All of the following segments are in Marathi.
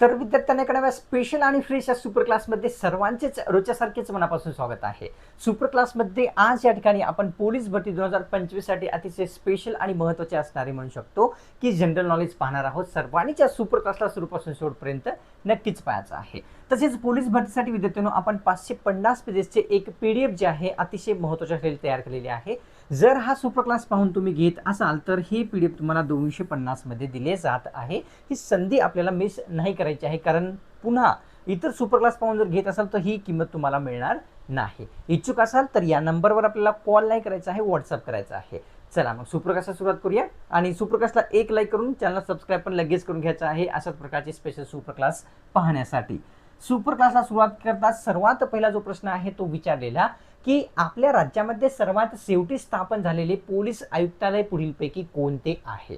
तर विद्यार्थ्यांना एका नव्या स्पेशल आणि फ्रेश या सुपर क्लासमध्ये सर्वांचेच रोजच्यासारखेच मनापासून स्वागत आहे. सुपर क्लासमध्ये आज या ठिकाणी आपण पोलीस भरती दोन हजार पंचवीससाठी अतिशय स्पेशल आणि महत्त्वाचे असणारे म्हणू शकतो की जनरल नॉलेज पाहणार आहोत. सर्वांनीच या सुपर क्लासला सुरूपासून शेवटपर्यंत नक्कीच पाहायचं आहे. तसेच पोलीस भरतीसाठी विद्यार्थ्यांनो आपण पाचशे पन्नास पेजेसचे एक पी डी एफ जे आहे अतिशय महत्त्वाच्या शैली तयार केलेली आहे. जर हा सुपर क्लास पाहून तुम्ही घेत असाल तर ही पी डी एफ तुम्हाला दोनशे पन्नासमध्ये दिले जात आहे. ही संधी आपल्याला मिस नाही करायची आहे कारण पुन्हा इतर सुपर क्लास पाहून जर घेत असाल तर ही किंमत तुम्हाला मिळणार नाही. इच्छुक असाल तर या नंबरवर आपल्याला कॉल नाही करायचा आहे व्हॉट्सअप करायचा आहे. चला मग सुप्रकाशला सुरुवात करूया. आणि सुप्रकाशला एक लाईक करून चॅनल सबस्क्राईब पण लगेच करून घ्यायचं आहे अशाच प्रकारचे स्पेशल सुपर क्लास पाहण्यासाठी. सुपर क्लासला सुरुवात करता सर्वात पहिला जो प्रश्न आहे तो विचारलेला की आपल्या राज्यामध्ये सर्वात शेवटी स्थापन झालेले पोलीस आयुक्तालय पुढीलपैकी कोणते आहे?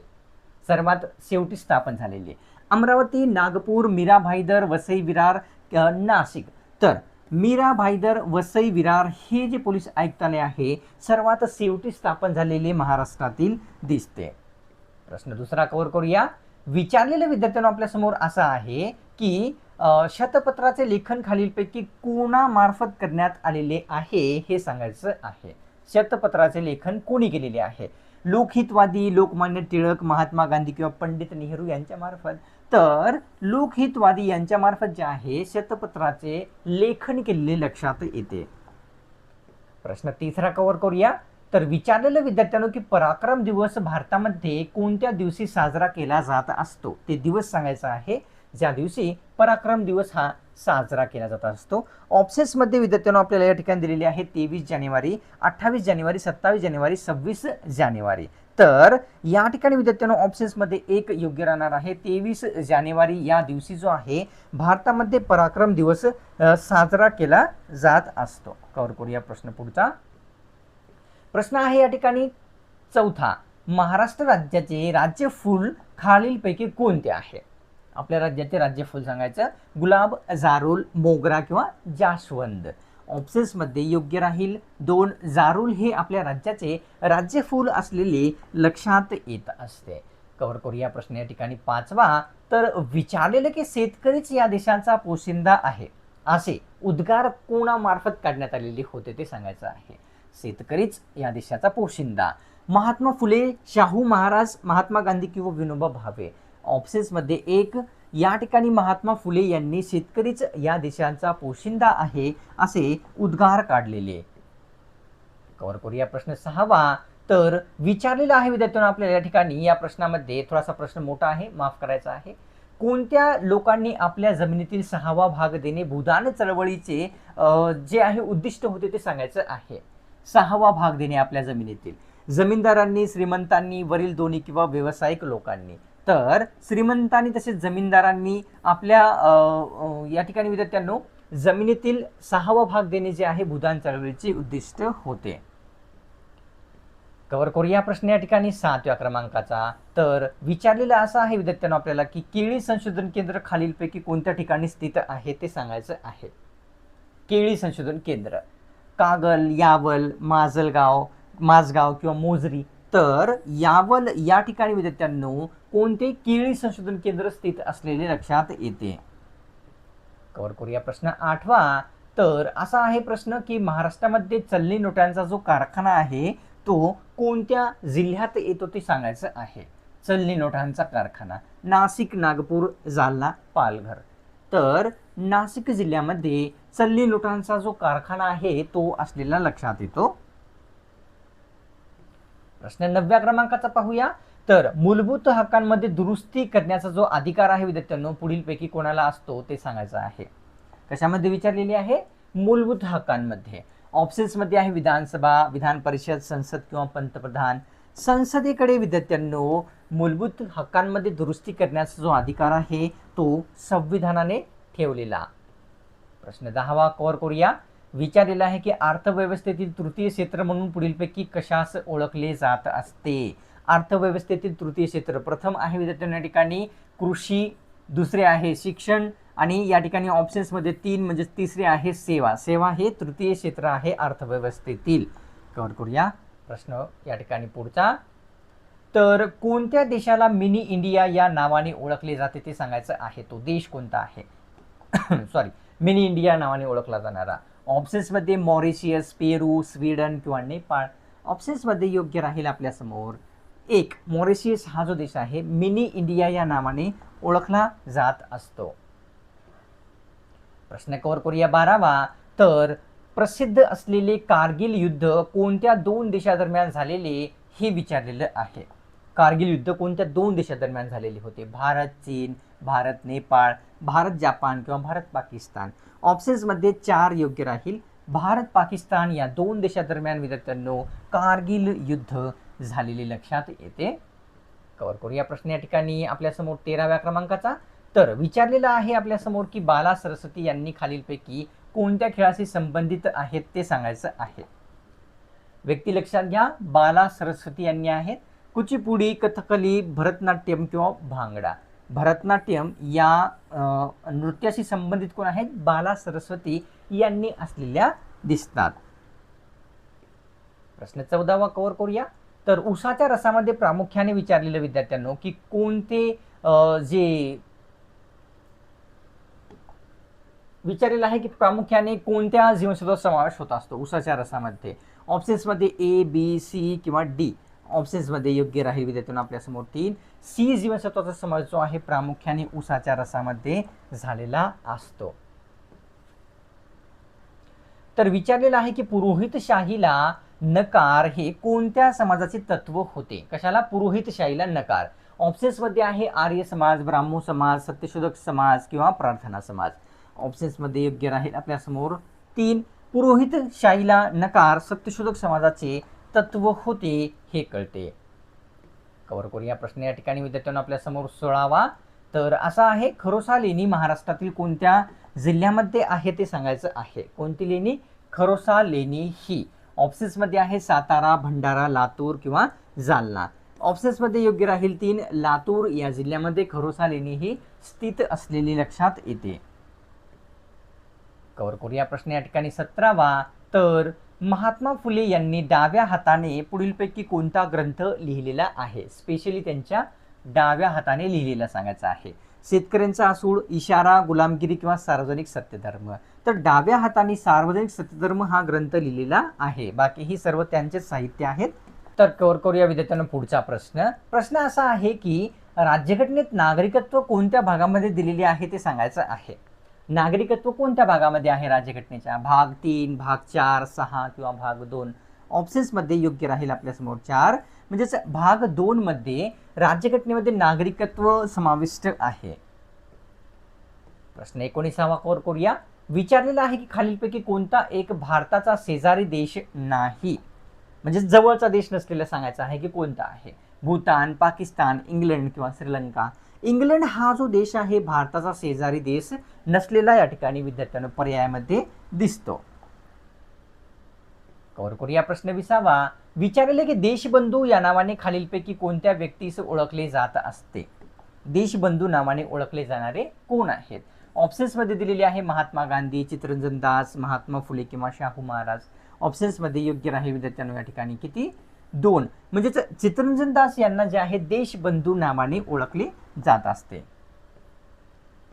सर्वात शेवटी स्थापन झालेले. अमरावती नागपूर मीरा भाईदर वसई विरार नाशिक. तर मीरा भाईदर वसई विरार हे जे पोलीस आयुक्तालय आहे सर्वात शेवटी स्थापन झालेले महाराष्ट्रातील दिसते. प्रश्न दुसरा कव्हर करूया. विचारलेल्या विद्यार्थ्यांना आपल्यासमोर असा आहे की शतपत्राचे लेखन खालीलपैकी कोणामार्फत करण्यात आलेले आहे हे सांगायचं आहे. शतपत्राचे लेखन कोणी केलेले आहे? लोकहितवादी लोकमान्य टिळक महात्मा गांधी किंवा पंडित नेहरू यांच्यामार्फत. तर लोकहितवादी यांच्यामार्फत जे आहे शतपत्राचे लेखन केलेले लक्षात येते. प्रश्न तिसरा कव्हर करूया. तर विचारलेलं विद्यार्थ्यांनो की पराक्रम दिवस भारतामध्ये कोणत्या दिवशी साजरा केला जात असतो? ते दिवस सांगायचा आहे. ज्या दिवशी पराक्रम दिवस हा साजरा केला जात असतो. ऑप्शन्समध्ये विद्यार्थ्यांना आपल्याला या ठिकाणी दिलेली आहे तेवीस जानेवारी अठ्ठावीस जानेवारी सत्तावीस जानेवारी सव्वीस जानेवारी. तर या ठिकाणी विद्यार्थ्यांना ऑप्शन्समध्ये एक योग्य राहणार आहे. तेवीस जानेवारी या दिवशी जो आहे भारतामध्ये पराक्रम दिवस साजरा केला जात असतो. कवर करूया प्रश्न पुढचा. प्रश्न आहे या ठिकाणी चौथा. महाराष्ट्र राज्याचे राज्य फूल खालीलपैकी कोणते आहे? आपल्या राज्याचे राज्यफूल सांगायचं. गुलाब जारुल मोगरा किंवा जास्वंद. ऑप्शन्समध्ये योग्य राहील. दोन जारुल हे आपल्या राज्याचे राज्यफूल असलेले लक्षात येत असते. कव्हर करूया प्रश्न या ठिकाणी पाचवा. तर विचारलेलं की शेतकरीच या देशाचा पोशिंदा आहे. असे उद्गार कोणामार्फत काढण्यात आलेले होते ते सांगायचं आहे. शेतकरीच या देशाचा पोशिंदा. महात्मा फुले शाहू महाराज महात्मा गांधी किंवा विनोबा भावे. ऑप्शन्समध्ये एक या ठिकाणी महात्मा फुले यांनी शेतकरीच या देशांचा पोशिंदा आहे असे उद्गार काढलेले कवर करूया प्रश्न सहावा. तर विचारलेला आहे विद्यार्थ्यांना आपल्याला या ठिकाणी. या प्रश्नामध्ये थोडासा प्रश्न मोठा आहे माफ करायचा आहे. कोणत्या लोकांनी आपल्या जमिनीतील सहावा भाग देणे भूदान चळवळीचे जे आहे उद्दिष्ट होते ते सांगायचं आहे. सहावा भाग देणे आपल्या जमिनीतील. जमीनदारांनी श्रीमंतांनी वरील दोन्ही किंवा व्यावसायिक लोकांनी. तर श्रीमंतांनी तसेच जमीनदारांनी आपल्या या ठिकाणी विद्यार्थ्यांनो जमिनीतील सहावा भाग देणे जे आहे भूदान चळवळीचे उद्दिष्ट होते. कव्हर करूया प्रश्न या ठिकाणी सातव्या क्रमांकाचा. तर विचारलेला असा आहे विद्यार्थ्यांना आपल्याला की केळी संशोधन केंद्र खालीलपैकी कोणत्या ठिकाणी स्थित आहे ते सांगायचं आहे. केळी संशोधन केंद्र. कागल यावल माजलगाव माझगाव किंवा मोजरी. तर यावल या ठिकाणी विद्यार्थ्यांनो कोणते केळी संशोधन केंद्र स्थित असलेले लक्षात येते. कव्हर करूया प्रश्न आठवा. तर असा आहे प्रश्न की महाराष्ट्रामध्ये चलनी नोटांचा जो कारखाना आहे तो कोणत्या जिल्ह्यात येतो ते सांगायचं आहे. चलनी नोटांचा कारखाना नाशिक नागपूर जालना पालघर. तर नाशिक जिल्ह्यामध्ये चलनी नोटांचा जो कारखाना आहे तो असलेला लक्षात येतो. प्रश्न नवव्या क्रमांकाचा पाहूया. तर मूलभूत हक्कांमध्ये दुरुस्ती करण्याचा जो अधिकार आहे विद्यार्थ्यांनो पुढीलपैकी कोणाला असतो ते सांगायचं आहे. कशामध्ये विचारलेली आहे? मूलभूत हक्कांमध्ये. ऑप्शन्समध्ये आहे विधानसभा विधान परिषद संसद किंवा पंतप्रधान. संसदेकडे विद्यार्थ्यांनो मूलभूत हक्कांमध्ये दुरुस्ती करण्याचा जो अधिकार आहे तो संविधानाने ठेवलेला. प्रश्न दहावा कव्हर करूया. विचारलेला आहे की अर्थव्यवस्थेतील तृतीय क्षेत्र म्हणून पुढीलपैकी कशास ओळखले जात असते? अर्थव्यवस्थेतील तृतीय क्षेत्र. प्रथम आहे विद्यार्थ्यांना या ठिकाणी कृषी दुसरे आहे शिक्षण आणि या ठिकाणी ऑप्शन्समध्ये तीन म्हणजे तिसरे आहे सेवा. सेवा हे तृतीय क्षेत्र आहे अर्थव्यवस्थेतील. कव्हर करूया प्रश्न या ठिकाणी पुढचा. तर कोणत्या देशाला मिनी इंडिया या नावाने ओळखले जाते ते सांगायचं आहे. तो देश कोणता आहे? सॉरी मिनी इंडिया नावाने ओळखला जाणारा. ऑप्शन्समध्ये मॉरिशियस पेरू स्वीडन किंवा नेपाळ. ऑप्शन्समध्ये योग्य राहील आपल्यासमोर एक मॉरिशियस हा जो देश आहे मिनी इंडिया या नावाने ओळखला जात असतो. प्रश्न कव्हर करूया बारावा. तर प्रसिद्ध असलेले कारगिल युद्ध कोणत्या दोन देशादरम्यान झालेले हे विचारलेलं आहे. कारगिल युद्ध कोणत्या दोन देशादरम्यान झालेले होते? भारत चीन भारत नेपाळ भारत जपान किंवा भारत पाकिस्तान. ऑप्शन्समध्ये चार योग्य राहील. भारत पाकिस्तान या दोन देशादरम्यान विद्यार्थ्यांनो कारगिल युद्ध झालेली लक्षात येते. कवर करूया प्रश्न या ठिकाणी आपल्यासमोर तेराव्या क्रमांकाचा. तर विचारलेलं आहे आपल्यासमोर की बाला सरस्वती यांनी खालीलपैकी कोणत्या खेळाशी संबंधित आहेत ते सांगायचं आहे. व्यक्ती लक्षात घ्या बाला सरस्वती यांनी आहेत. कुचिपुडी कथकली भरतनाट्यम किंवा भांगडा. भरतनाट्यम या नृत्याशी संबंधित कोण आहेत? बाला सरस्वती यांनी असलेल्या दिसतात. प्रश्न चौदावा कव्हर करूया. तर उसाच्या रसामध्ये प्रामुख्याने विचारलेलं विद्यार्थ्यांनो की कोणते जे विचारलेलं आहे की प्रामुख्याने कोणत्या जीवनसत्वाचा समावेश होत असतो उसाच्या रसामध्ये? ऑप्शन्समध्ये ए बी सी किंवा डी ऑप्शन्समध्ये योग्य राहील विद्यार्थ्यांना आपल्यासमोर तीन. सी जीवनसत्वाचा समावेश जो आहे प्रामुख्याने उसाच्या रसामध्ये झालेला असतो. तर विचारलेलं आहे की पुरोहितशाहीला नकार हे कोणत्या समाजाचे तत्व होते? कशाला? पुरोहितशाहीला नकार. ऑप्शन्समध्ये आहे आर्य समाज ब्राह्मो समाज सत्यशोधक समाज किंवा प्रार्थना समाज. ऑप्शन्समध्ये योग्य राहील आपल्यासमोर तीन. पुरोहितशाहीला नकार सत्यशोधक समाजाचे तत्व होते हे कळते. कवर करूया प्रश्न या ठिकाणी. विद्यार्थ्यांना आपल्यासमोर सोळावा. तर असा आहे खरोसा लेणी महाराष्ट्रातील कोणत्या जिल्ह्यामध्ये आहे ते सांगायचं आहे. कोणती लेणी? खरोसा लेणी ही. ऑप्शन्समध्ये आहे सातारा भंडारा लातूर किंवा जालना. ऑप्शन्समध्ये योग्य राहील तीन लातूर या जिल्ह्यामध्ये खरोसा लेणी ही स्थित असलेली लक्षात येते. कवर करूया प्रश्न या ठिकाणी सतरावा. तर महात्मा फुले यांनी डाव्या हाताने पुढीलपैकी कोणता ग्रंथ लिहिलेला आहे? स्पेशली त्यांच्या डाव्या हाताने लिहिलेला सांगायचा आहे. शेतकऱ्यांचा असूड इशारा गुलामगिरी किंवा सार्वजनिक सत्यधर्म. तर डाव्या हाताने सार्वजनिक सत्यधर्म हा ग्रंथ लिहिलेला आहे. बाकी ही सर्व त्यांचेच साहित्य आहेत. तर कवर करूया विद्यार्थ्यांना पुढचा प्रश्न. प्रश्न असा आहे की राज्यघटनेत नागरिकत्व कोणत्या भागामध्ये दिलेले आहे ते सांगायचं आहे. नागरिकत्व कोणत्या भागामध्ये आहे राज्यघटनेच्या? भाग तीन भाग चार सहा किंवा भाग दोन? ऑप्शन्समध्ये योग्य राहील आपल्यासमोर चार. म्हणजेच भाग दोन मध्ये राज्यघटनेमध्ये नागरिकत्व समाविष्ट आहे. प्रश्न एकोणीसावा कवर करूया विचारलेलं आहे की खालीलपैकी कोणता एक भारताचा शेजारी देश नाही? म्हणजे जवळचा देश नसलेला सांगायचा आहे की कोणता आहे? भूतान पाकिस्तान इंग्लंड किंवा श्रीलंका. इंग्लंड हा जो देश आहे भारताचा शेजारी देश नसलेला या ठिकाणी विद्यार्थ्यांना पर्यायामध्ये दिसतो. कवर करूया प्रश्न विसावा. विचारले की देशबंधू या नावाने खालीलपैकी कोणत्या व्यक्तीस ओळखले जात असते? देशबंधू नावाने ओळखले जाणारे कोण आहेत? ऑप्शन्समध्ये दिलेली आहे महात्मा गांधी चित्रंजन दास महात्मा फुले किंवा शाहू महाराज. ऑप्शन्समध्ये योग्य राहील विद्यार्थ्यांनो या ठिकाणी किती? दोन. म्हणजेच चित्रंजन दास यांना जे आहे देशबंधू नावाने ओळखले जात असते.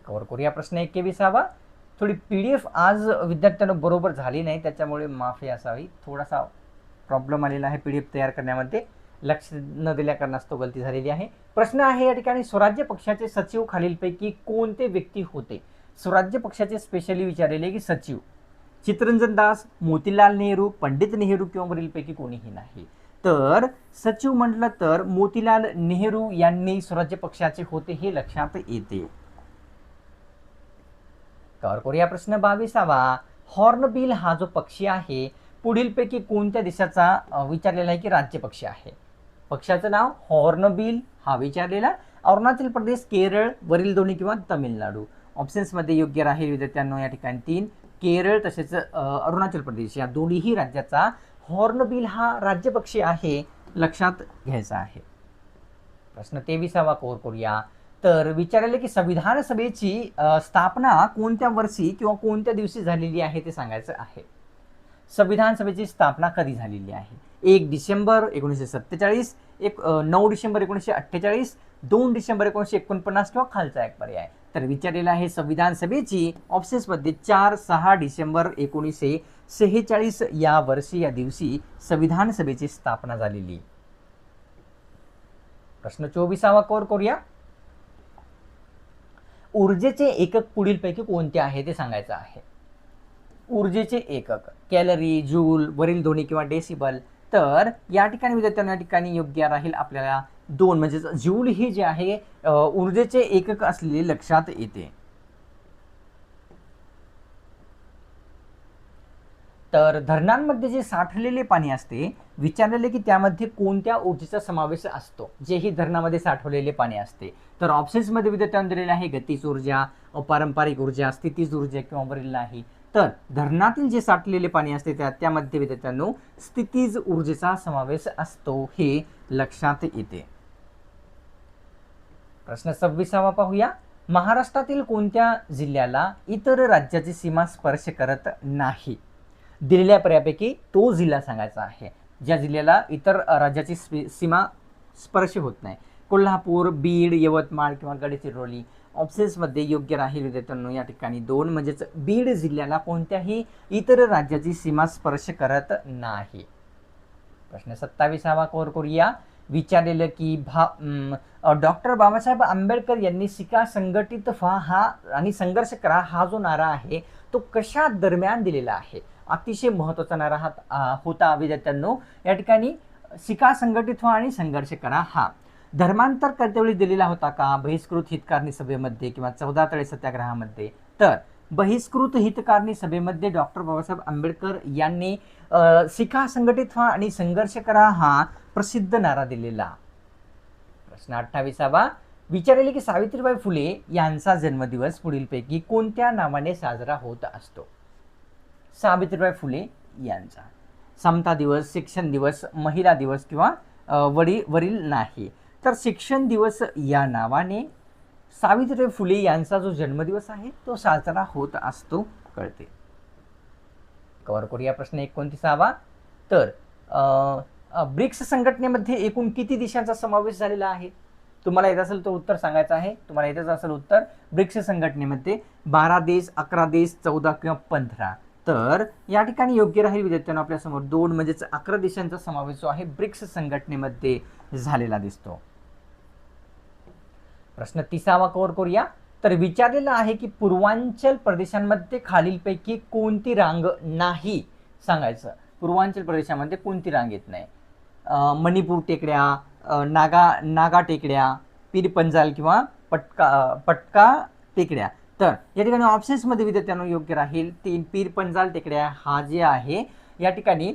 कवर करूया प्रश्न एकविसावा. थोडी पी डी एफ आज विद्यार्थ्यांना बरोबर झाली नाही त्याच्यामुळे माफी असावी. थोडासा प्रॉब्लेम आलेला आहे पी डी एफ तयार करण्यामध्ये. लक्ष न दिल्या कारणास्तव गलती झालेली आहे. प्रश्न आहे या ठिकाणी स्वराज्य पक्षाचे सचिव खालीलपैकी कोणते व्यक्ती होते? स्वराज्य पक्षाचे स्पेशली विचारलेले की सचिव. चित्रंजन दास मोतीलाल नेहरू पंडित नेहरू किंवा वरीलपैकी कोणीही नाही. तर सचिव म्हटलं तर मोतीलाल नेहरू यांनी स्वराज्य पक्षाचे होते हे लक्षात येते. कवर करूया प्रश्न बावीसावा. हॉर्नबिल हा जो पक्षी आहे पुढीलपैकी कोणत्या देशाचा विचारलेला आहे की राज्य पक्षी आहे? पक्षाचं नाव हॉर्नबिल हा विचारलेला. अरुणाचल प्रदेश केरळ वरील दोन्ही किंवा तमिळनाडू. ऑप्शन्समध्ये योग्य राहील विद्यार्थ्यांना या ठिकाणी तीन. केरळ तसेच अरुणाचल प्रदेश या दोन्हीही राज्याचा हॉर्नबिल हा राज्यपक्षी आहे लक्षात घ्यायचा आहे. प्रश्न तेविसावा कोर करूया. तर विचारले की संविधान सभेची स्थापना कोणत्या वर्षी किंवा कोणत्या दिवशी झालेली आहे ते सांगायचं आहे. संविधान सभेची स्थापना कधी झालेली आहे? एक डिसेंबर एकोणीसशे सत्तेचाळीस एक नऊ डिसेंबर एकोणीसशे अठ्ठेचाळीस दोन डिसेंबर एकोणीसशे एकोणपन्नास किंवा खालचा एक पर्याय. तर विचारलेला आहे संविधान सभेची ऑप्शन्समध्ये चार सहा डिसेंबर एकोणीसशे सेहेचाळीस या वर्षी या दिवशी संविधान सभेची स्थापना झालेली. प्रश्न चोवीसावा कव्हर करूया. ऊर्जेचे एकक पुढीलपैकी कोणते आहे ते सांगायचं आहे. ऊर्जेचे एकक कॅलरी जूल वरील दोन्ही किंवा डेसिबल तर या ठिकाणी विद्यार्थ्यांना या ठिकाणी योग्य राहील आपल्याला दोन. म्हणजे ज्यूल ही जे आहे ऊर्जेचे एकक असलेले लक्षात येते. तर धरणांमध्ये जे साठलेले पाणी असते विचारलेले की त्यामध्ये कोणत्या ऊर्जेचा समावेश असतो? जे ही धरणामध्ये साठवलेले पाणी असते. तर ऑप्शन्समध्ये विद्यार्थ्यांना दिलेले आहे गतीज ऊर्जा अपारंपरिक ऊर्जा स्थितीज ऊर्जा किंवा वरील नाही. तर धरणातील जे साठलेले पाणी असते त्या त्यामध्ये विद्यार्थ्यांनो स्थितीज ऊर्जेचा समावेश असतो हे लक्षात येते. प्रश्न सव्वीसावा पाहूया. महाराष्ट्रातील कोणत्या जिल्ह्याला इतर राज्याची सीमा स्पर्श करत नाही? दिलेल्या पर्यापैकी तो जिल्हा सांगायचा आहे. ज्या जिल्ह्याला इतर राज्याची स्पी- सीमा स्पर्श होत नाही. कोल्हापूर बीड यवतमाळ किंवा गडचिरोली ऑप्शन्समध्ये योग्य राहील विद्यार्थ्यांनो या ठिकाणी दोन म्हणजेच बीड जिल्ह्याला कोणत्याही इतर राज्याची सीमा स्पर्श करत नाही. प्रश्न सत्तावीसावा कोर करूया. विचारलेलं की भा डॉक्टर बाबासाहेब आंबेडकर यांनी शिका संघटित व्हा हा आणि संघर्ष करा हा जो नारा आहे तो कशा दरम्यान दिलेला आहे? अतिशय महत्त्वाचा नारा हा होता विद्यार्थ्यांनो या ठिकाणी शिका संघटित व्हा आणि संघर्ष करा हा. धर्मांतर करतेवेळी दिलेला होता का? बहिष्कृत हितकारणी सभेमध्ये किंवा चौदा तळे सत्याग्रहामध्ये? तर बहिष्कृत हितकारणी सभेमध्ये डॉक्टर बाबासाहेब आंबेडकर यांनी शिखा संघटित व्हा आणि संघर्ष करा हा प्रसिद्ध नारा दिलेला. प्रश्न अठ्ठावीसावा. विचारले की सावित्रीबाई फुले यांचा जन्मदिवस पुढीलपैकी कोणत्या नावाने साजरा होत असतो? सावित्रीबाई फुले यांचा. समता दिवस शिक्षण दिवस महिला दिवस किंवा वडील वरील नाही. तर शिक्षण दिवस या नावाने सावित्रीबाई फुले यांचा जो जन्मदिवस आहे तो साजरा होत असतो. कळते. कव्हर करूया प्रश्न एकोणतीसावा. तर ब्रिक्स संघटनेमध्ये एकूण किती देशांचा समावेश झालेला आहे? तुम्हाला येत असेल तर उत्तर सांगायचं आहे. तुम्हाला येतच असेल उत्तर ब्रिक्स संघटनेमध्ये बारा देश अकरा देश चौदा किंवा पंधरा. तर या ठिकाणी योग्य राहील विद्यार्थ्यांना आपल्यासमोर दोन म्हणजेच अकरा देशांचा समावेश जो आहे ब्रिक्स संघटनेमध्ये झालेला दिसतो. प्रश्न तिसावा कव्हर करूया. तर विचारलेला आहे की पूर्वांचल प्रदेशांमध्ये खालीलपैकी कोणती रांग नाही? सांगायचं. पूर्वांचल प्रदेशामध्ये कोणती रांग येत नाही? मणिपूर टेकड्या नागा नागा टेकड्या पीर पंजाल किंवा पटका पटका टेकड्या. तर या ठिकाणी ऑप्शन्समध्ये विद्यार्थ्यांना योग्य राहील. तीन पीर पंजाल टेकड्या हा जे आहे या ठिकाणी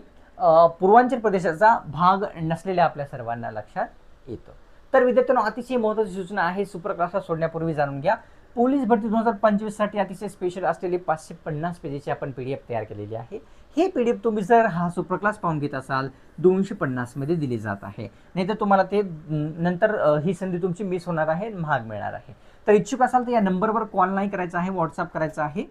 पूर्वांचल प्रदेशाचा भाग नसलेल्या आपल्या सर्वांना लक्षात येतो. तर विद्यार्थ्यांना अतिशय महत्त्वाची सूचना आहे. सुपर क्लासला सोडण्यापूर्वी जाणून घ्या. पोलीस भरती दोन हजार पंचवीससाठी अतिशय स्पेशल असलेली पाचशे पन्नास पेजेची आपण पी डी एफ तयार केलेली आहे. हे पी डी एफ तुम्ही जर हा सुपर क्लास पाहून घेत असाल दोनशे पन्नासमध्ये दिली जात आहे. नाहीतर तुम्हाला ते नंतर ही संधी तुमची मिस होणार आहे महाग मिळणार आहे. तर इच्छुक असाल तर या नंबरवर कॉल नाही करायचा आहे व्हॉट्सअप करायचा आहे.